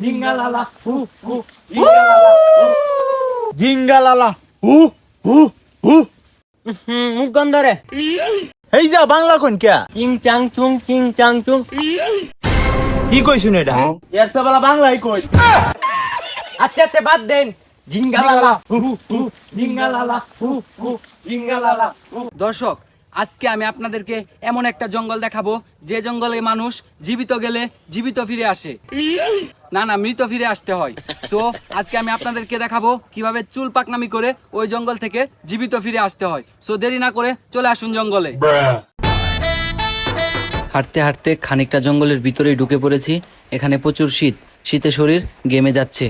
জিঙ্গালালা হু হু জিঙ্গালালা হু হু হু মুখ গন্ধ রে। এই যা বাংলা কোন কে চিং চাং চুং চিং চাং চুং। কি কইছুন এটা? এর তো বলা বাংলাই কই। আচ্ছা আচ্ছা বাদ দেন। জিঙ্গালালা হু হু জিঙ্গালালা হু হু জিঙ্গালালা দর্শক আজকে আমি আপনাদেরকে এমন একটা জঙ্গল দেখাবো, যে জঙ্গলে মানুষ জীবিত গেলে জীবিত ফিরে আসে। না না, মৃত ফিরে আসতে হয়। তো আজকে আমি আপনাদেরকে দেখাবো কীভাবে চুল পাকনামি করে ওই জঙ্গল থেকে জীবিত ফিরে আসতে হয়। সো দেরি না করে চলে আসুন জঙ্গলে। হাঁটতে হাঁটতে খানিকটা জঙ্গলের ভিতরেই ঢুকে পড়েছি। এখানে প্রচুর শীত। শীতে শরীর গেমে যাচ্ছে।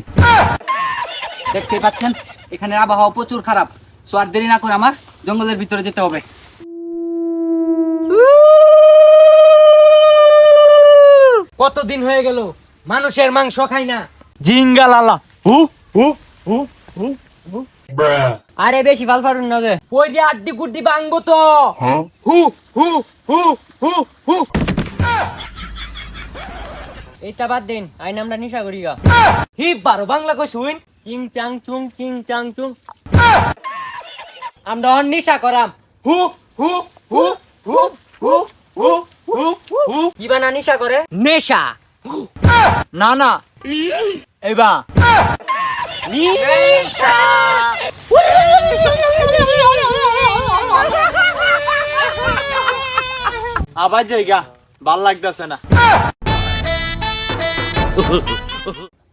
দেখতে পাচ্ছেন এখানে আবহাওয়া প্রচুর খারাপ। সো আর দেরি না করে আমার জঙ্গলের ভিতরে যেতে হবে। কতদিন হয়ে গেল মানুষের মাংস খাই না জিঙ্গালালা হু হু হু হু হু আরে বেশি ভালো পারুন না যে ওই দিয়ে আড্ডি গুড্ডি ভাঙবো তো হু হু হু হু হু এইটা বাদ দিন আইন আমরা নিশা করি গা হি বারো বাংলা কই শুন চিং চাং চুং চিং চাং চুং আমরা অন নিশা করাম হু হু হু হু হু হু হু হু কি বানা নিশা করে? নেশা? না না। এবা নিশা! আবার জায়গা ভালো লাগতেছে না।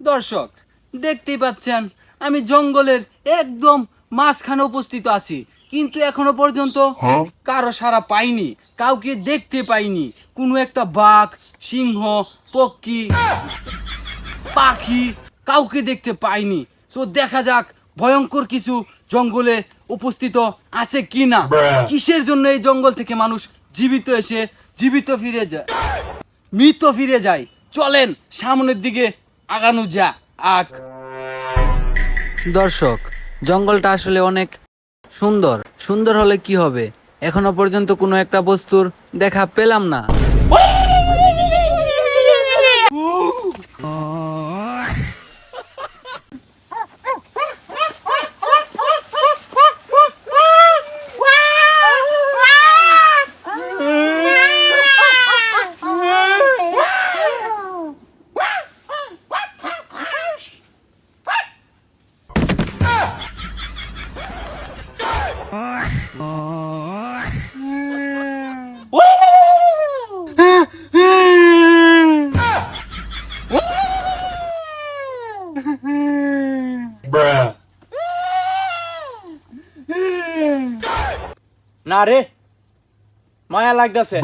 দর্শক দেখতেই পাচ্ছেন আমি জঙ্গলের একদম মাঝখানে উপস্থিত আছি। কিন্তু এখনও পর্যন্ত কারও সারা পাইনি কাউকে দেখতে পাইনি। কোনো একটা বাঘ সিংহ পক্ষী পাখি কাউকে দেখতে পাইনি। তো দেখা যাক ভয়ঙ্কর কিছু জঙ্গলে উপস্থিত আছে কি না কিসের জন্য এই জঙ্গল থেকে মানুষ জীবিত এসে জীবিত ফিরে যায়? মৃত ফিরে যায়। চলেন সামনের দিকে আগানো যা আক দর্শক জঙ্গলটা আসলে অনেক সুন্দর। সুন্দর হলে কি হবে? এখনও পর্যন্ত কোনো একটা বস্তুর দেখা পেলাম না। না রে মায়া লাগতেছে।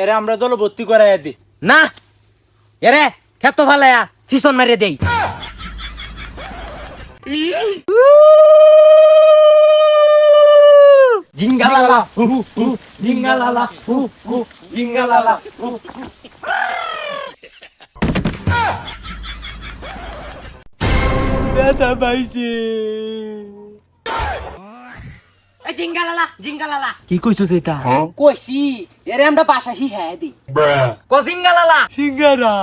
এরে আমরা দল ভর্তি করাই দি না এরে খেত ফালায়া ফিসন মেরে দেই। জিঙ্গালালা হু হু জিঙ্গালালা হু হু জিঙ্গালালা হু ব্যথা পাইছে জিঙ্গালালা জিঙ্গালালা। কি কইছো এটা? কইছি এরে আমরা বাসা হি হ্যাঁ দি। কো জিঙ্গালালা? সিঙ্গারা।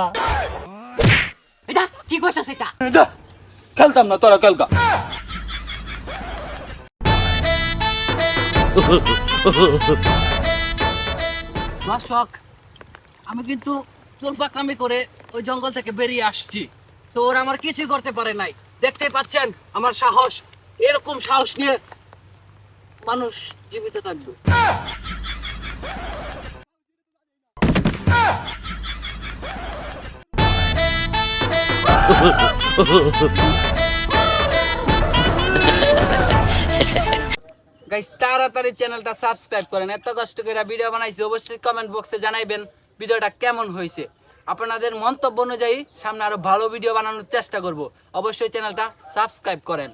এটা কি কইছস এটা? যা, খেলতাম না তোরা খেলকা দর্শক, আমি কিন্তু চুল পাকনামি করে ওই জঙ্গল থেকে বেরিয়ে আসছি। তো ওরা আমার কিছুই করতে পারে নাই। দেখতে পাচ্ছেন আমার সাহস। এরকম সাহস নিয়ে মানুষ জীবিত থাকবে। গাইস তাড়াতাড়ি চ্যানেলটা সাবস্ক্রাইব করেন। এত কষ্ট করে ভিডিও বানাইছি, অবশ্যই কমেন্ট বক্সে জানাইবেন ভিডিওটা কেমন হয়েছে। আপনাদের মন্তব্য অনুযায়ী সামনে আরও ভালো ভিডিও বানানোর চেষ্টা করব। অবশ্যই চ্যানেলটা সাবস্ক্রাইব করেন।